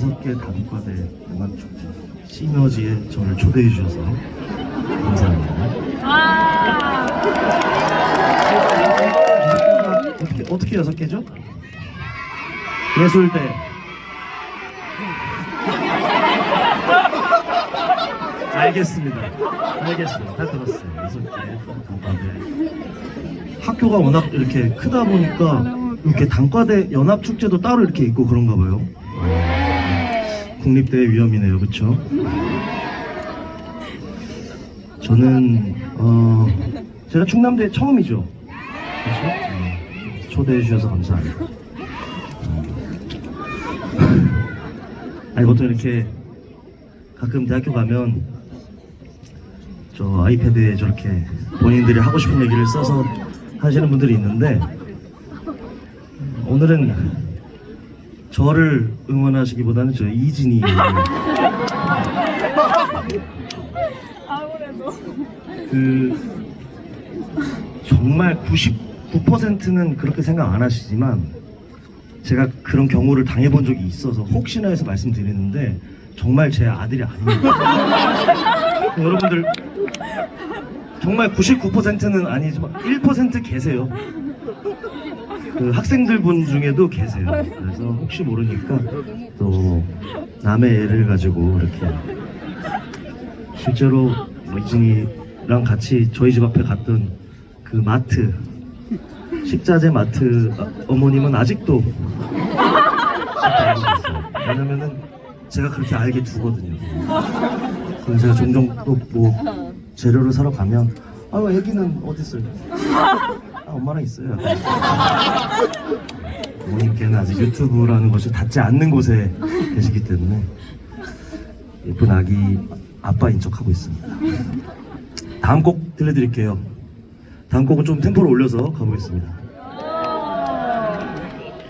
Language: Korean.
여섯 개 단과대 음악 축제 시너지에 저를 초대해 주셔서 감사합니다. 어떻게, 어떻게 여섯 개죠? 예술대. 알겠습니다. 알겠어요. 다 들었어요. 여섯 개 단과대. 학교가 워낙 이렇게 크다 보니까 이렇게 단과대 연합 축제도 따로 이렇게 있고 그런가 봐요. 국립대 위험이네요, 그렇죠? 저는 어 제가 충남대 처음이죠. 그렇죠? 네. 초대해 주셔서 감사합니다. 음. 아니 보통 이렇게 가끔 대학교 가면 저 아이패드에 저렇게 본인들이 하고 싶은 얘기를 써서 하시는 분들이 있는데 오늘은 저를 응원하시기보다는 저 이진이 그 정말 99%는 그렇게 생각 안 하시지만 제가 그런 경우를 당해본 적이 있어서 혹시나 해서 말씀드리는데 정말 제 아들이 아닙니다. 여러분들 정말 99%는 아니지만 1% 계세요. 그 학생들 분 중에도 계세요. 그래서 혹시 모르니까 또 남의 애를 가지고 이렇게 실제로 뭐 이진이랑 같이 저희 집 앞에 갔던 그 마트 식자재 마트 어머님은 아직도 왜냐면은 제가 그렇게 알게 두거든요. 그래서 제가 종종 또 뭐 재료를 사러 가면 아 애기는 어디 있어요? 아 엄마랑 있어요. 어머님께는 아직 유튜브라는 것이 닿지 않는 곳에 계시기 때문에 예쁜 아기 아빠인 척하고 있습니다. 다음 곡 들려드릴게요. 다음 곡은 좀 템포를 올려서 가보겠습니다.